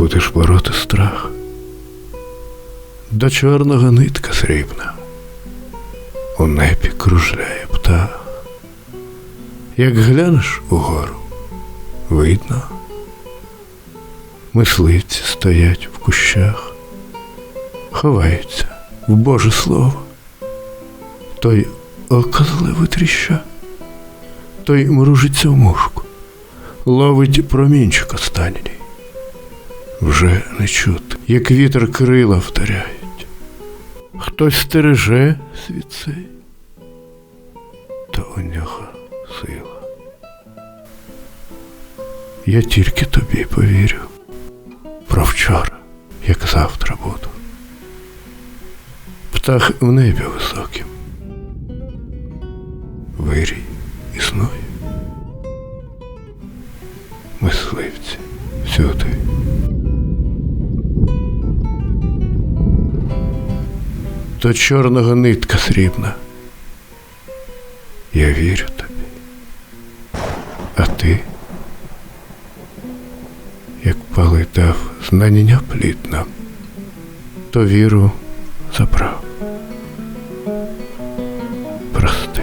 будеш бороти страх. До чорного нитка срібна, у небі кружляє птах. Як глянеш угору, видно, мисливці стоять в кущах, ховаються в Боже Слово. Той око зле витріща, той мружиться в мушку, ловить промінчик останній. Вже не чути, як вітер крила вдаряють. Хтось стереже світ цей, то у нього сила. Я тільки тобі повірю про вчора, як завтра буду. Птах в небі високим. Вирій існує. Мисливці всюди. до чорного нитка срібна. Я вірю тобі, а ти, як палий дав знання плідна, то віру забрав. Прости.